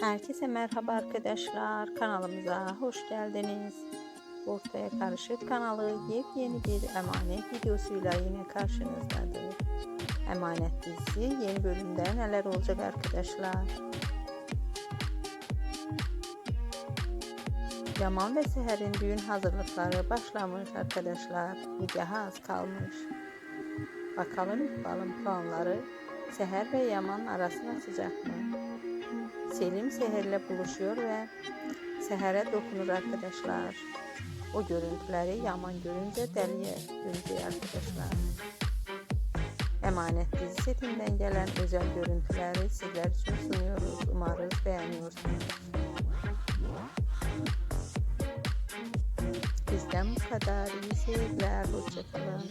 Herkese merhaba arkadaşlar. Kanalımıza hoş geldiniz. Ortaya Karışık kanalı yepyeni bir emanet videosuyla yine karşınızdadır. Emanet dizisi yeni bölümde neler olacak arkadaşlar? Yaman ve Seher'in düğün hazırlıkları başlamış arkadaşlar. Nikaha az kalmış. Bakalım İkbal'ın puanları Seher ve Yaman arasına açacak mı? Selim Seher'le buluşuyor ve Seher'e dokunur arkadaşlar. O görüntüleri Yaman görünce deliye dönüyor arkadaşlar. Emanet dizi setinden gelen özel görüntüleri sizler için sunuyoruz. Umarız beğeniyorsunuz. Bizden bu kadar. İyi seyirler. Hoşçakalın.